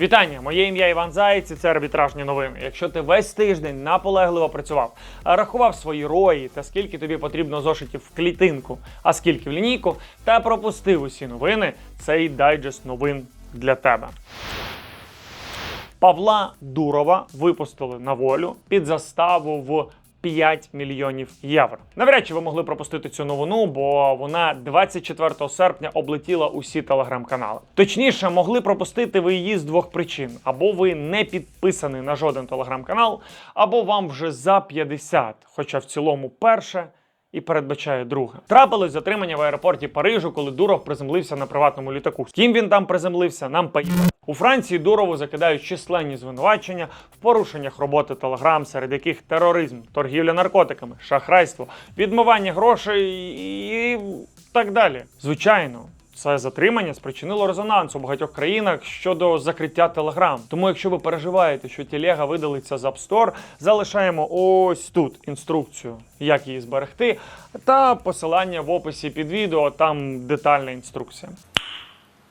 Вітання, моє ім'я Іван Заєць, і це арбітражні новини. Якщо ти весь тиждень наполегливо працював, рахував свої рої та скільки тобі потрібно зошитів в клітинку, а скільки в лінійку, та пропустив усі новини, цей дайджест новин для тебе. Павла Дурова випустили на волю під заставу в 5 мільйонів євро. Навряд чи ви могли пропустити цю новину, бо вона 24 серпня облетіла усі телеграм-канали. Точніше, могли пропустити ви її з двох причин: або ви не підписаний на жоден телеграм-канал, або вам вже за 50, хоча в цілому перше і передбачає друге. Трапилось затримання в аеропорті Парижу, коли Дуров приземлився на приватному літаку. З ким він там приземлився, нам поїхали. У Франції Дурову закидають численні звинувачення в порушеннях роботи Телеграм, серед яких тероризм, торгівля наркотиками, шахрайство, відмивання грошей і так далі. Звичайно. Це затримання спричинило резонанс у багатьох країнах щодо закриття Telegram. Тому, якщо ви переживаєте, що телега видалиться з App Store, залишаємо ось тут інструкцію, як її зберегти, та посилання в описі під відео. Там детальна інструкція.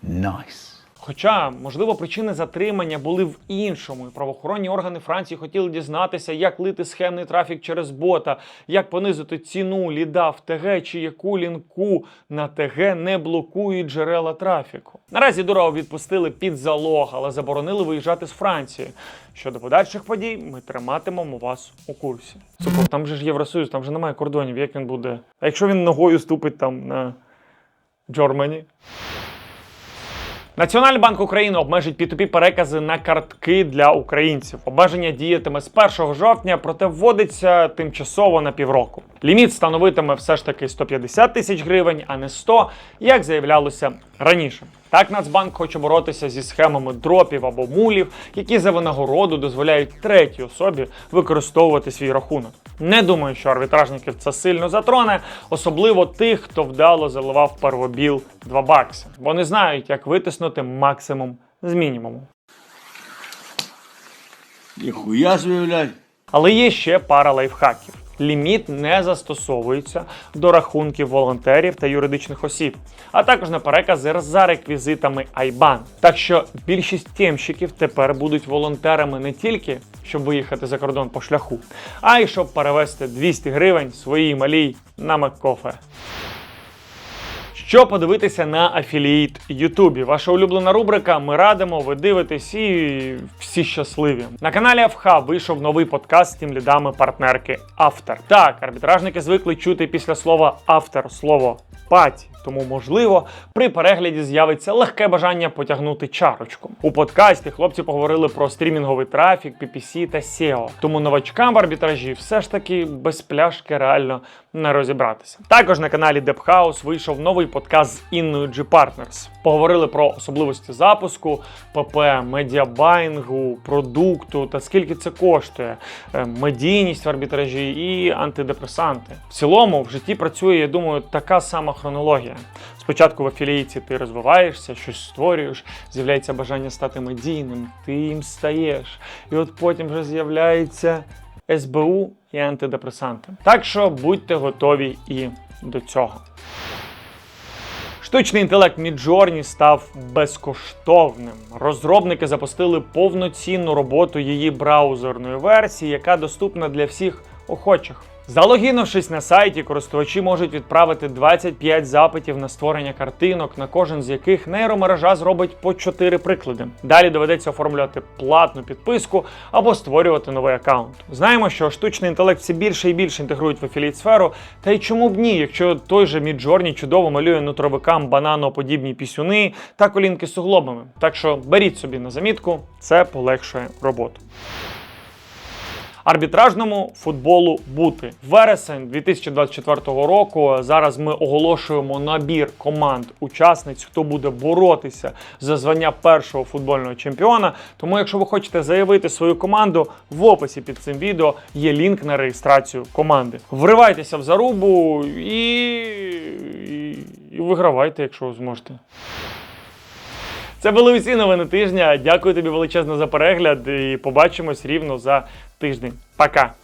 Nice. Хоча, можливо, причини затримання були в іншому, і правоохоронні органи Франції хотіли дізнатися, як лити схемний трафік через бота, як понизити ціну ліда в ТГ чи яку лінку на ТГ не блокують джерела трафіку. Наразі Дурова відпустили під залог, але заборонили виїжджати з Франції. Щодо подальших подій, ми триматимемо вас у курсі. Супер, там же ж Євросоюз, там же немає кордонів. Як він буде? А якщо він ногою ступить там на Джормані? Національний банк України обмежить P2P перекази на картки для українців. Обмеження діятиме з 1 жовтня, проте вводиться тимчасово на півроку. Ліміт становитиме все ж таки 150 тисяч гривень, а не 100, як заявлялося раніше. Так Нацбанк хоче боротися зі схемами дропів або мулів, які за винагороду дозволяють третій особі використовувати свій рахунок. Не думаю, що арбітражників це сильно затроне, особливо тих, хто вдало заливав первобіл 2 бакси. Вони знають, як витиснути максимум з мінімуму. Ніхуя собі. Але є ще пара лайфхаків. Ліміт не застосовується до рахунків волонтерів та юридичних осіб, а також на перекази за реквізитами IBAN. Так що більшість тємщиків тепер будуть волонтерами не тільки щоб виїхати за кордон по шляху, а й щоб перевести 200 гривень своїй малій на Маккофе. Що подивитися на афіліїт Ютубі? Ваша улюблена рубрика. Ми радимо, ви дивитесь і всі щасливі. На каналі Авха вийшов новий подкаст з тим лідами партнерки Автор. Так, арбітражники звикли чути після слова автор слово паті. Тому, можливо, при перегляді з'явиться легке бажання потягнути чарочку. У подкасті хлопці поговорили про стрімінговий трафік, PPC та SEO. Тому новачкам в арбітражі все ж таки без пляшки реально не розібратися. Також на каналі Депхаус вийшов новий подкаст з Інною G Partners. Поговорили про особливості запуску, ПП, медіабайнгу, продукту та скільки це коштує, е, медійність в арбітражі і антидепресанти. В цілому в житті працює, я думаю, така сама хронологія. Спочатку в афілійці ти розвиваєшся, щось створюєш, з'являється бажання стати медійним, ти їм стаєш. І от потім вже з'являється СБУ і антидепресанти. Так що будьте готові і до цього. Штучний інтелект Midjourney став безкоштовним. Розробники запустили повноцінну роботу її браузерної версії, яка доступна для всіх охочих. Залогінувшись на сайті, користувачі можуть відправити 25 запитів на створення картинок, на кожен з яких нейромережа зробить по 4 приклади. Далі доведеться оформлювати платну підписку або створювати новий аккаунт. Знаємо, що штучний інтелект все більше і більше інтегрують в афіліт сферу. Та й чому б ні, якщо той же Midjourney чудово малює нутровикам бананоподібні пісюни та колінки з суглобами. Так що беріть собі на замітку, це полегшує роботу. Арбітражному футболу бути вересень 2024 року. Зараз ми оголошуємо набір команд учасниць, хто буде боротися за звання першого футбольного чемпіона. Тому, якщо ви хочете заявити свою команду, в описі під цим відео є лінк на реєстрацію команди. Вривайтеся в зарубу і, і, і вигравайте, якщо зможете. Це були усі новини тижня. Дякую тобі величезно за перегляд і побачимось рівно за тиждень. Пока!